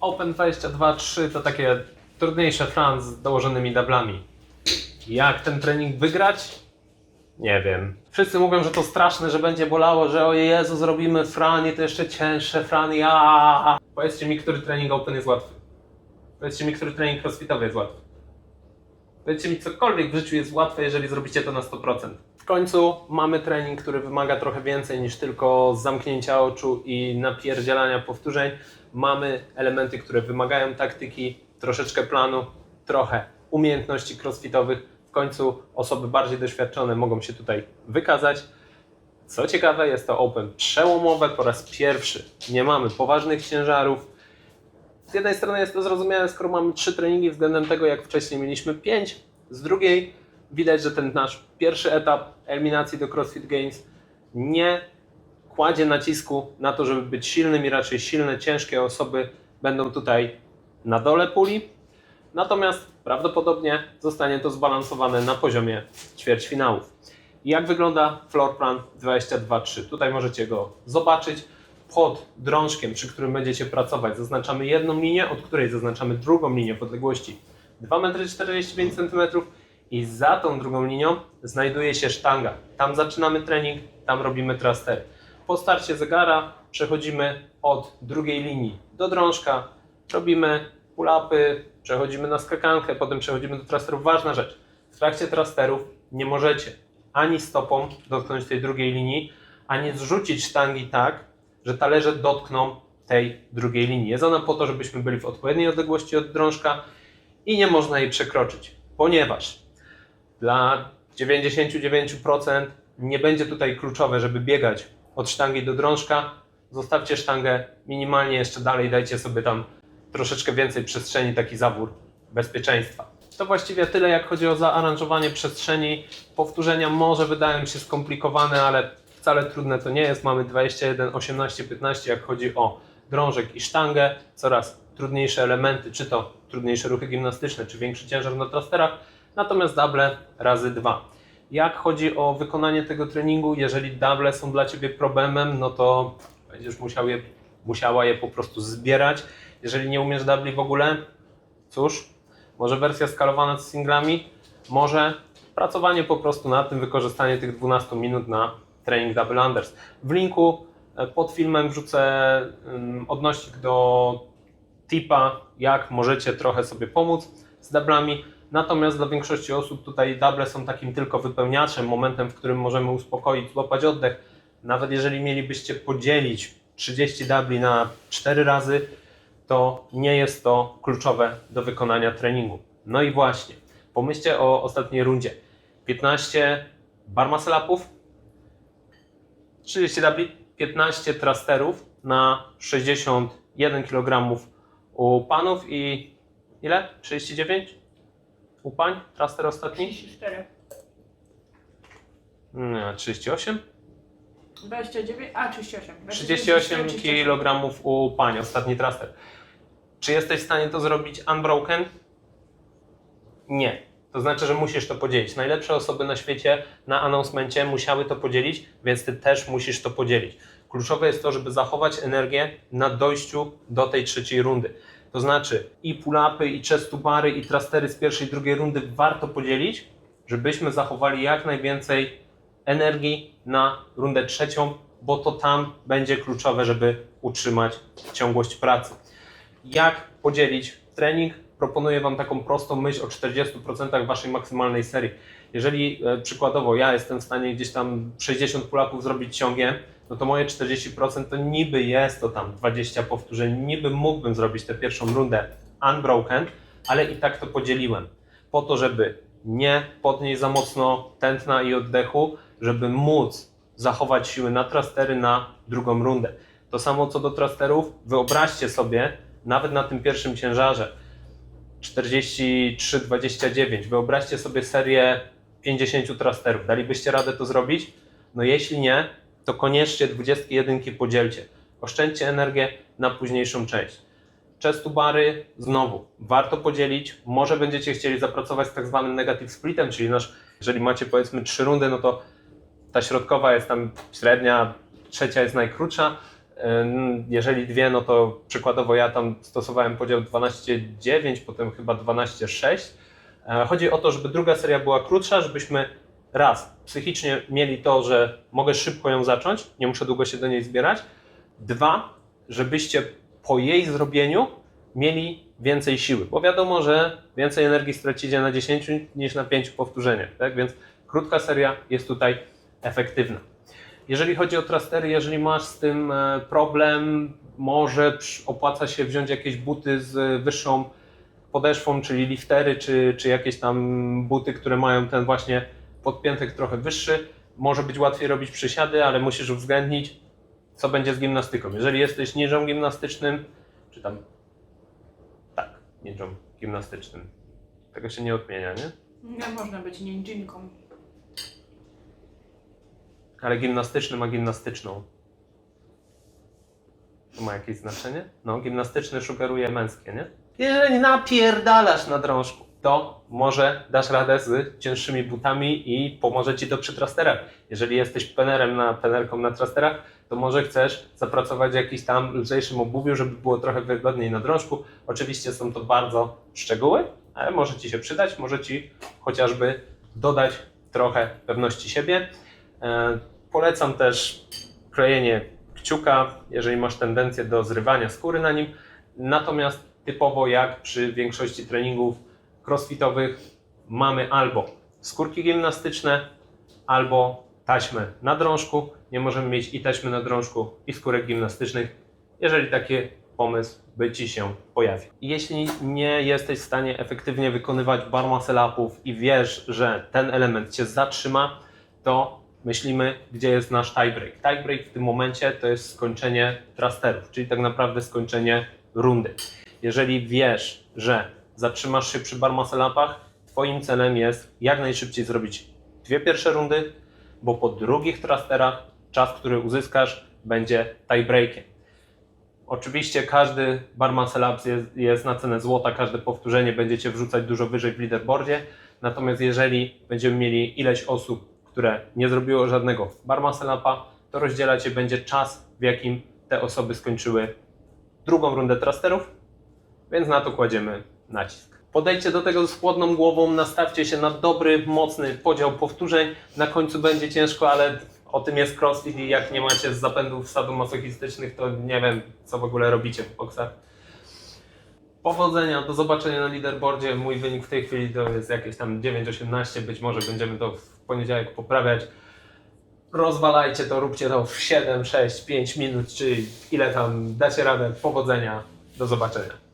Open 22.3 to takie trudniejsze fran z dołożonymi dublami. Jak ten trening wygrać? Nie wiem. Wszyscy mówią, że to straszne, że będzie bolało, że o Jezu, zrobimy fran i to jeszcze cięższe fran, ja. Powiedzcie mi, który trening open jest łatwy. Powiedzcie mi, który trening crossfitowy jest łatwy. Powiedzcie mi, cokolwiek w życiu jest łatwe, jeżeli zrobicie to na 100%. Końcu mamy trening, który wymaga trochę więcej niż tylko zamknięcia oczu i napierdzielania powtórzeń. Mamy elementy, które wymagają taktyki, troszeczkę planu, trochę umiejętności crossfitowych. W końcu osoby bardziej doświadczone mogą się tutaj wykazać. Co ciekawe, jest to Open przełomowe po raz pierwszy. Nie mamy poważnych ciężarów, z jednej strony jest to zrozumiałe, skoro mamy trzy treningi względem tego, jak wcześniej mieliśmy pięć. Z drugiej widać, że ten nasz pierwszy etap eliminacji do CrossFit Games nie kładzie nacisku na to, żeby być silnym i raczej silne, ciężkie osoby będą tutaj na dole puli. Natomiast prawdopodobnie zostanie to zbalansowane na poziomie ćwierćfinałów. Jak wygląda floor plan 22.3? Tutaj możecie go zobaczyć pod drążkiem, przy którym będziecie pracować, zaznaczamy jedną linię, od której zaznaczamy drugą linię w odległości 2,45 m i za tą drugą linią znajduje się sztanga. Tam zaczynamy trening, tam robimy trastery. Po starcie zegara przechodzimy od drugiej linii do drążka, robimy pull-upy, przechodzimy na skakankę, potem przechodzimy do trasterów. Ważna rzecz, w trakcie trasterów nie możecie ani stopą dotknąć tej drugiej linii, ani zrzucić sztangi tak, że talerze dotkną tej drugiej linii. Jest ona po to, żebyśmy byli w odpowiedniej odległości od drążka i nie można jej przekroczyć, ponieważ dla 99% nie będzie tutaj kluczowe, żeby biegać od sztangi do drążka. Zostawcie sztangę minimalnie jeszcze dalej, dajcie sobie tam troszeczkę więcej przestrzeni, taki zawór bezpieczeństwa. To właściwie tyle, jak chodzi o zaaranżowanie przestrzeni. Powtórzenia może wydają się skomplikowane, ale wcale trudne to nie jest. Mamy 21, 18, 15, jak chodzi o drążek i sztangę. Coraz trudniejsze elementy, czy to trudniejsze ruchy gimnastyczne, czy większy ciężar na trasterach. Natomiast double razy dwa. Jak chodzi o wykonanie tego treningu, jeżeli double są dla Ciebie problemem, no to będziesz musiał je, musiała je po prostu zbierać. Jeżeli nie umiesz dubli w ogóle, cóż, może wersja skalowana z singlami, może pracowanie po prostu nad tym, wykorzystanie tych 12 minut na trening double unders. W linku e, pod filmem wrzucę ym, odnośnik do tipa, jak możecie trochę sobie pomóc z dublami. Natomiast dla większości osób tutaj double są takim tylko wypełniaczem, momentem, w którym możemy uspokoić, złapać oddech. Nawet jeżeli mielibyście podzielić 30 dubli na 4 razy, to nie jest to kluczowe do wykonania treningu. No i właśnie, pomyślcie o ostatniej rundzie. 15 bar muscle upów, 30 dubli, 15 thrusterów na 61 kg u panów i ile? 39? U pań? Thruster ostatni? 34. Nie, 38? 29, a 38. 38 kg u pań, ostatni thruster. Czy jesteś w stanie to zrobić unbroken? Nie. To znaczy, że musisz to podzielić. Najlepsze osoby na świecie na announcemencie musiały to podzielić, więc ty też musisz to podzielić. Kluczowe jest to, żeby zachować energię na dojściu do tej trzeciej rundy. To znaczy i pull-upy, i chest to bary, i thrustery z pierwszej drugiej rundy warto podzielić, żebyśmy zachowali jak najwięcej energii na rundę trzecią, bo to tam będzie kluczowe, żeby utrzymać ciągłość pracy. Jak podzielić trening? Proponuję Wam taką prostą myśl o 40% Waszej maksymalnej serii. Jeżeli e, przykładowo ja jestem w stanie gdzieś tam 60 pull-upów zrobić ciągiem, no to moje 40% to niby jest to tam 20 powtórzeń, niby mógłbym zrobić tę pierwszą rundę unbroken, ale i tak to podzieliłem. Po to, żeby nie podnieść za mocno tętna i oddechu, żeby móc zachować siły na trastery na drugą rundę. To samo co do trasterów, wyobraźcie sobie, nawet na tym pierwszym ciężarze 43-29, wyobraźcie sobie serię 50 trasterów. Dalibyście radę to zrobić? No jeśli nie, to koniecznie 21 podzielcie. Oszczędźcie energię na późniejszą część. Chest bary znowu warto podzielić. Może będziecie chcieli zapracować z tak zwanym negative splitem, czyli nasz, jeżeli macie powiedzmy trzy rundy, no to ta środkowa jest tam średnia, trzecia jest najkrótsza. Jeżeli dwie, no to przykładowo ja tam stosowałem podział 12-9, potem chyba 12-6. E, Chodzi o to, żeby druga seria była krótsza, żebyśmy raz psychicznie mieli to, że mogę szybko ją zacząć, nie muszę długo się do niej zbierać. Dwa, żebyście po jej zrobieniu mieli więcej siły, bo wiadomo, że więcej energii stracicie na 10 niż na 5 powtórzeniach, tak? Więc krótka seria jest tutaj efektywna. Jeżeli chodzi o trastery, jeżeli masz z tym e, problem, może opłaca się wziąć jakieś buty z wyższą podeszwą, czyli liftery, czy, czy jakieś tam buty, które mają ten właśnie podpiętek trochę wyższy. Może być łatwiej robić przysiady, ale musisz uwzględnić, co będzie z gimnastyką. Jeżeli jesteś ninją gimnastycznym, czy tam tak, ninją gimnastycznym, tego się nie odmienia, nie? Nie można być ninjinką. Ale gimnastyczny ma gimnastyczną. To ma jakieś znaczenie? No, gimnastyczny sugeruje męskie, nie? Jeżeli napierdalasz na drążku, to może dasz radę z cięższymi butami i pomoże ci to przy trasterach. Jeżeli jesteś penerem na penerką na trasterach, to może chcesz zapracować w jakimś tam lżejszym obuwiu, żeby było trochę wygodniej na drążku. Oczywiście są to bardzo szczegóły, ale może ci się przydać, może ci chociażby dodać trochę pewności siebie. E, Polecam też klejenie kciuka, jeżeli masz tendencję do zrywania skóry na nim. Natomiast typowo jak przy większości treningów crossfitowych mamy albo skórki gimnastyczne, albo taśmę na drążku. Nie możemy mieć i taśmy na drążku, i skórek gimnastycznych, jeżeli taki pomysł by Ci się pojawił. Jeśli nie jesteś w stanie efektywnie wykonywać bar muscle upów i wiesz, że ten element Cię zatrzyma, to myślimy, gdzie jest nasz tiebreak. Tiebreak w tym momencie to jest skończenie thrusterów, czyli tak naprawdę skończenie rundy. Jeżeli wiesz, że zatrzymasz się przy bar muscle upach, Twoim celem jest jak najszybciej zrobić dwie pierwsze rundy, bo po drugich thrusterach czas, który uzyskasz, będzie tiebreakiem. Oczywiście każdy bar muscle ups jest, jest na cenę złota, każde powtórzenie będzie Cię wrzucać dużo wyżej w leaderboardzie, natomiast jeżeli będziemy mieli ileś osób, które nie zrobiło żadnego bar muscle upa, to rozdzielać się będzie czas, w jakim te osoby skończyły drugą rundę thrusterów, więc na to kładziemy nacisk. Podejdźcie do tego z chłodną głową, nastawcie się na dobry, mocny podział powtórzeń. Na końcu będzie ciężko, ale o tym jest crossfit i jak nie macie zapędów sadomasochistycznych, to nie wiem, co w ogóle robicie w boksach. Powodzenia, do zobaczenia na leaderboardzie. Mój wynik w tej chwili to jest jakieś tam 9-18, być może będziemy to w poniedziałek poprawiać. Rozwalajcie to, róbcie to w 7, 6, 5 minut, czy ile tam dacie radę. Powodzenia, do zobaczenia.